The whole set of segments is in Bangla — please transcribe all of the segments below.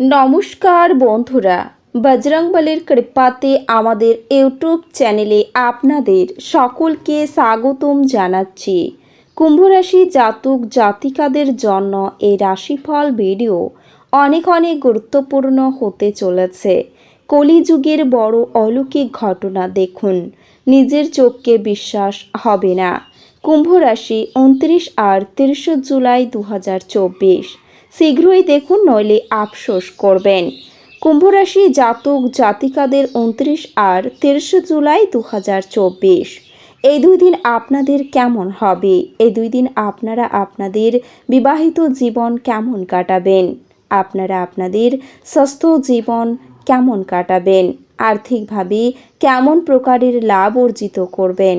নমস্কার বন্ধুরা বজরংবলীর কৃপাতে আমাদের ইউটিউব চ্যানেলে আপনাদের সকলকে স্বাগতম জানাচ্ছি। কুম্ভরাশি জাতক জাতিকাদের জন্য এই রাশিফল ভিডিও অনেক অনেক গুরুত্বপূর্ণ হতে চলেছে। কলিযুগের বড় অলৌকিক ঘটনা দেখুন, নিজের চোখকে বিশ্বাস হবে না। কুম্ভ রাশি উনত্রিশ আর তিরিশে জুলাই দু হাজার চব্বিশ। শীঘ্রই দেখুন নইলে আফসোস করবেন। কুম্ভরাশি জাতক জাতিকাদের উনত্রিশ আর তেইশে জুলাই দু হাজার চব্বিশ। এই দুই দিন আপনাদের কেমন হবে? এই দুই দিন আপনারা আপনাদের বিবাহিত জীবন কেমন কাটাবেন? আপনারা আপনাদের স্বাস্থ্য জীবন কেমন কাটাবেন? আর্থিকভাবে কেমন প্রকারের লাভ অর্জিত করবেন?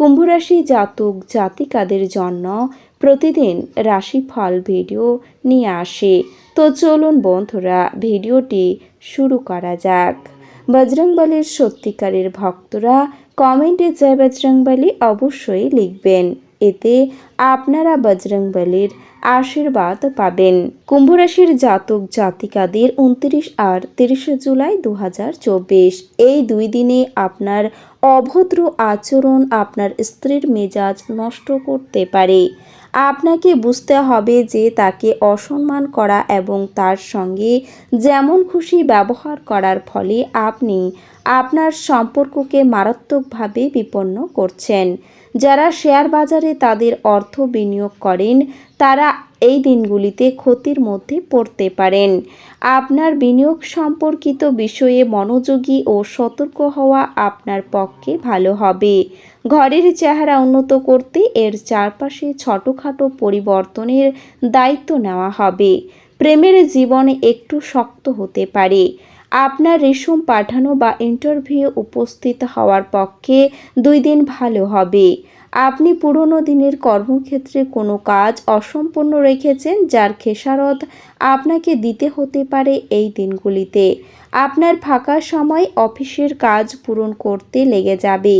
কুম্ভরাশি জাতক জাতিকাদের জন্য প্রতিদিন রাশিফল ভিডিও নিয়ে আসে। তো চলুন বন্ধুরা, ভিডিওটি শুরু করা যাক। বজরংবলীর সত্যিকারের ভক্তরা কমেন্টে জয় বজরংবলী অবশ্যই লিখবেন। এতে আপনারা বজরংবলীর আশীর্বাদ পাবেন। কুম্ভরাশির জাতক জাতিকাদের উনত্রিশ আর তিরিশে জুলাই দু হাজার চব্বিশ। এই দুই দিনে আপনার অভদ্র আচরণ আপনার স্ত্রীর মেজাজ নষ্ট করতে পারে। আপনাকে বুঝতে হবে যে তাকে অসম্মান করা এবং তার সঙ্গে যেমন খুশি ব্যবহার করার ফলে আপনি আপনার সম্পর্ককে মারাত্মকভাবে বিপন্ন করছেন। যারা শেয়ার বাজারে তাদের অর্থ বিনিয়োগ করেন, তারা এই দিনগুলিতে ক্ষতির মধ্যে পড়তে পারেন। আপনার বিনিয়োগ সম্পর্কিত বিষয়ে মনোযোগী ও সতর্ক হওয়া আপনার পক্ষে ভালো হবে। ঘরের চেহারা উন্নত করতে এর চারপাশে ছোটোখাটো পরিবর্তনের দায়িত্ব নেওয়া হবে। প্রেমের জীবনে একটু শক্ত হতে পারে। আপনার রেশম পাঠানো বা ইন্টারভিউ উপস্থিত হওয়ার পক্ষে দুই দিন ভালো হবে। আপনি পুরনো দিনের কর্মক্ষেত্রে কোনো কাজ অসম্পূর্ণ রেখেছেন যার খেসারত আপনাকে দিতে হতে পারে এই দিনগুলিতে। আপনার ফাঁকা সময় অফিসের কাজ পূরণ করতে লেগে যাবে।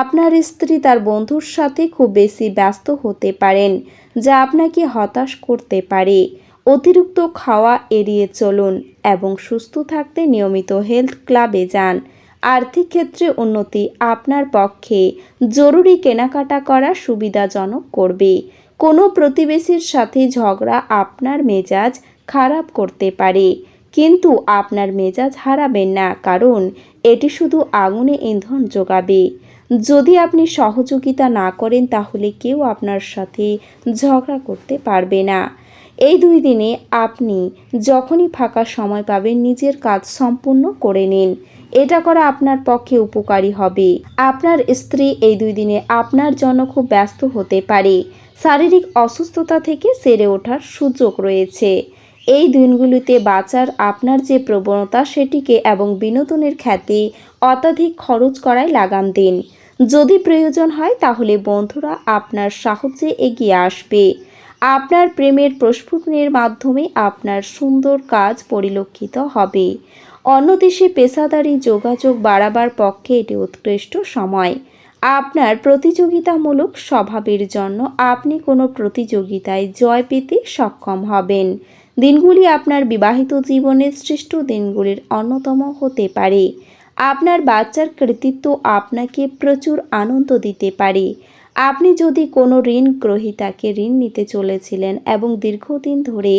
আপনার স্ত্রী তার বন্ধুর সাথে খুব বেশি ব্যস্ত হতে পারেন, যা আপনাকে হতাশ করতে পারে। অতিরিক্ত খাওয়া এড়িয়ে চলুন এবং সুস্থ থাকতে নিয়মিত হেলথ ক্লাবে যান। আর্থিক ক্ষেত্রে উন্নতি আপনার পক্ষে জরুরি কেনাকাটা করা সুবিধাজনক করবে। কোনো প্রতিবেশীর সাথে ঝগড়া আপনার মেজাজ খারাপ করতে পারে, কিন্তু আপনার মেজাজ হারাবেন না, কারণ এটি শুধু আগুনে ইন্ধন যোগাবে যদি আপনি সহযোগিতা না করেন, তাহলে কেউ আপনার সাথে ঝগড়া করতে পারবে না। এই দুই দিনে আপনি যখনই ফাঁকা সময় পাবেন, নিজের কাজ সম্পূর্ণ করে নিন। এটা করা আপনার পক্ষে উপকারী হবে। আপনার স্ত্রী এই দুই দিনে আপনার জন্য খুব ব্যস্ত হতে পারে। শারীরিক অসুস্থতা থেকে সেরে ওঠার সুযোগ রয়েছে। এই দিনগুলিতে বাঁচার আপনার যে প্রবণতা সেটিকে এবং বিনোদনের খ্যাতি অত্যাধিক খরচ করায় লাগাম দিন। যদি প্রয়োজন হয় তাহলে বন্ধুরা আপনার সাহায্যে এগিয়ে আসবে। আপনার প্রেমের প্রস্ফুটনের মাধ্যমে আপনার সুন্দর কাজ পরিলক্ষিত হবে। অন্য দেশে পেশাদারি যোগাযোগ বাড়াবার পক্ষে এটি উৎকৃষ্ট সময়। আপনার প্রতিযোগিতামূলক স্বভাবের জন্য আপনি কোনো প্রতিযোগিতায় জয় পেতে সক্ষম হবেন। দিনগুলি আপনার বিবাহিত জীবনের শ্রেষ্ঠ দিনগুলির অন্যতম হতে পারে। আপনার বাচ্চার কৃতিত্ব আপনাকে প্রচুর আনন্দ দিতে পারে। আপনি যদি কোনো ঋণ গ্রহীতাকে ঋণ নিতে চলেছিলেন এবং দীর্ঘদিন ধরে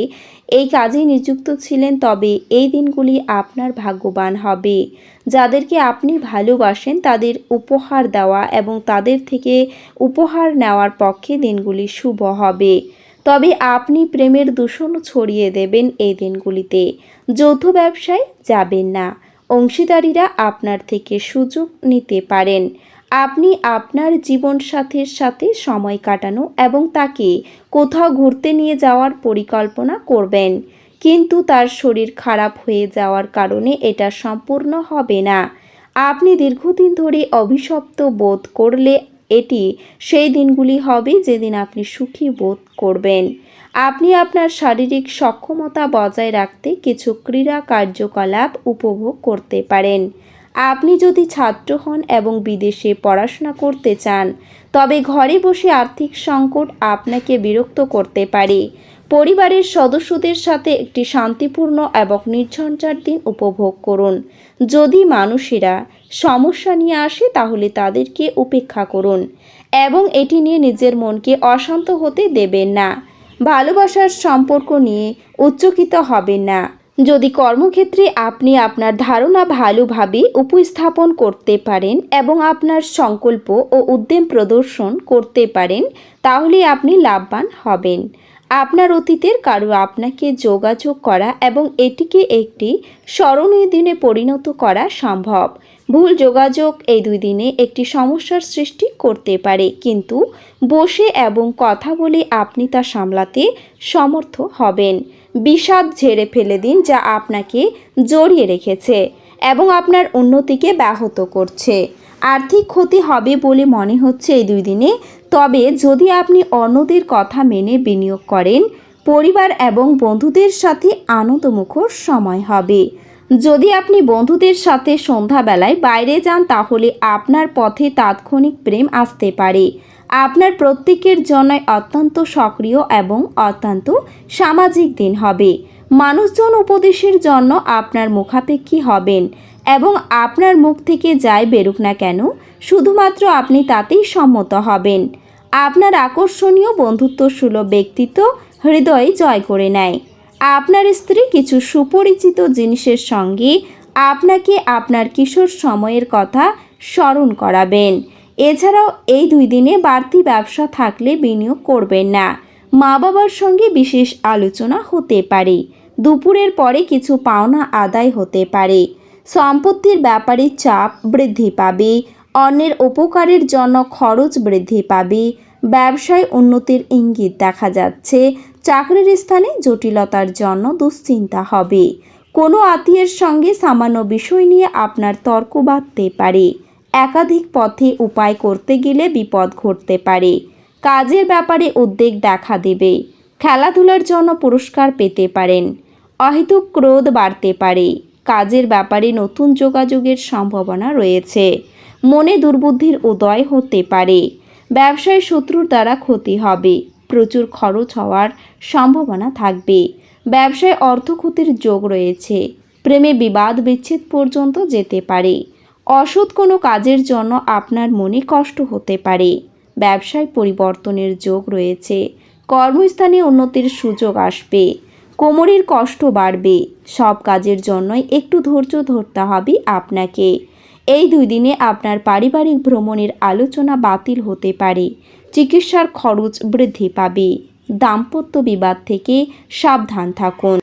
এই কাজে নিযুক্ত ছিলেন, তবে এই দিনগুলি আপনার ভাগ্যবান হবে। যাদেরকে আপনি ভালোবাসেন, তাদের উপহার দেওয়া এবং তাদের থেকে উপহার নেওয়ার পক্ষে দিনগুলি শুভ হবে। তবে আপনি প্রেমের দূষণ ছড়িয়ে দেবেন এই দিনগুলিতে। যৌথ ব্যবসায় যাবেন না। অংশীদারিরা আপনার থেকে সুযোগ নিতে পারেন। আপনি আপনার জীবনসাথীর সাথে সময় কাটানো এবং তাকে কোথাও ঘুরতে নিয়ে যাওয়ার পরিকল্পনা করবেন। কিন্তু তার শরীর খারাপ হয়ে যাওয়ার কারণে এটা সম্পূর্ণ হবে না। আপনি দীর্ঘদিন ধরে অভিশপ্ত বোধ করলে এটি সেই দিনগুলি হবে যেদিন আপনি সুখী বোধ করবেন। আপনি আপনার শারীরিক সক্ষমতা বজায় রাখতে কিছু ক্রীড়া কার্যকলাপ উপভোগ করতে পারেন। আপনি যদি ছাত্র হন এবং বিদেশে পড়াশোনা করতে চান, তবে ঘরে বসে আর্থিক সংকট আপনাকে বিরক্ত করতে পারে। পরিবারের সদস্যদের সাথে একটি শান্তিপূর্ণ এবং নির্ঝঞ্ঝার দিন উপভোগ করুন। যদি মানুষেরা সমস্যা নিয়ে আসে, তাহলে তাদেরকে উপেক্ষা করুন এবং এটি নিয়ে নিজের মনকে অশান্ত হতে দেবেন না। ভালোবাসার সম্পর্ক নিয়ে উচ্চকিত হবেন না। যদি কর্মক্ষেত্রে আপনি আপনার ধারণা ভালোভাবে উপস্থাপন করতে পারেন এবং আপনার সংকল্প ও উদ্যম প্রদর্শন করতে পারেন, তাহলে আপনি লাভবান হবেন। আপনার অতীতের কারও আপনাকে যোগাযোগ করা এবং এটিকে একটি স্মরণীয় দিনে পরিণত করা সম্ভব। ভুল যোগাযোগ এই দুই দিনে একটি সমস্যার সৃষ্টি করতে পারে, কিন্তু বসে এবং কথা বলে আপনি তা সামলাতে সমর্থ হবেন। বিষাদ ঝেড়ে ফেলে দিন যা আপনাকে জড়িয়ে রেখেছে এবং আপনার উন্নতিকে ব্যাহত করছে। আর্থিক ক্ষতি হবে বলে মনে হচ্ছে এই দুই দিনে। তবে যদি আপনি অন্যদের কথা মেনে বিনিয়োগ করেন, পরিবার এবং বন্ধুদের সাথে আনন্দমুখর সময় হবে। যদি আপনি বন্ধুদের সাথে সন্ধ্যাবেলায় বাইরে যান, তাহলে আপনার পথে তাৎক্ষণিক প্রেম আসতে পারে। আপনার প্রত্যেকের জন্যই অত্যন্ত সক্রিয় এবং অত্যন্ত সামাজিক দিন হবে। মানুষজন উপদেশের জন্য আপনার মুখাপেক্ষী হবেন এবং আপনার মুখ থেকে যাই বেরুক না কেন, শুধুমাত্র আপনি তাতেই সম্মত হবেন। আপনার আকর্ষণীয় বন্ধুত্ব সুলভ ব্যক্তিত্ব হৃদয় জয় করে নেয়। আপনার স্ত্রী কিছু সুপরিচিত জিনিসের সঙ্গে আপনাকে আপনার কিশোর সময়ের কথা স্মরণ করাবেন। এছাড়াও এই দুই দিনে বাড়তি ব্যবসা থাকলে বিনিয়োগ করবেন না। মা বাবার সঙ্গে বিশেষ আলোচনা হতে পারে। দুপুরের পরে কিছু পাওনা আদায় হতে পারে। সম্পত্তির ব্যাপারে চাপ বৃদ্ধি পাবে। অন্যের উপকারের জন্য খরচ বৃদ্ধি পাবে। ব্যবসায় উন্নতির ইঙ্গিত দেখা যাচ্ছে। চাকরির স্থানে জটিলতার জন্য দুশ্চিন্তা হবে। কোনো আত্মীয়ের সঙ্গে সামান্য বিষয় নিয়ে আপনার তর্ক বাঁধতে পারে। একাধিক পথে উপায় করতে গেলে বিপদ ঘটতে পারে। কাজের ব্যাপারে উদ্বেগ দেখা দেবে। খেলাধুলার জন্য পুরস্কার পেতে পারেন। অহেতুক ক্রোধ বাড়তে পারে। কাজের ব্যাপারে নতুন যোগাযোগের সম্ভাবনা রয়েছে। মনে দুর্বুদ্ধির উদয় হতে পারে। ব্যবসায় শত্রুর দ্বারা ক্ষতি হবে। প্রচুর খরচ হওয়ার সম্ভাবনা থাকবে। ব্যবসায় অর্থ ক্ষতির যোগ রয়েছে। প্রেমে বিবাদ বিচ্ছেদ পর্যন্ত যেতে পারে। অসৎ কোনো কাজের জন্য আপনার মনে কষ্ট হতে পারে। ব্যবসায় পরিবর্তনের যোগ রয়েছে। কর্মস্থানে উন্নতির সুযোগ আসবে। কোমরের কষ্ট বাড়বে। সব কাজের জন্যই একটু ধৈর্য ধরতে হবে আপনাকে। এই দুই দিনে আপনার পারিবারিক ভ্রমণের আলোচনা বাতিল হতে পারে। চিকিৎসার খরচ বৃদ্ধি পাবে। দাম্পত্য বিবাদ থেকে সাবধান থাকুন।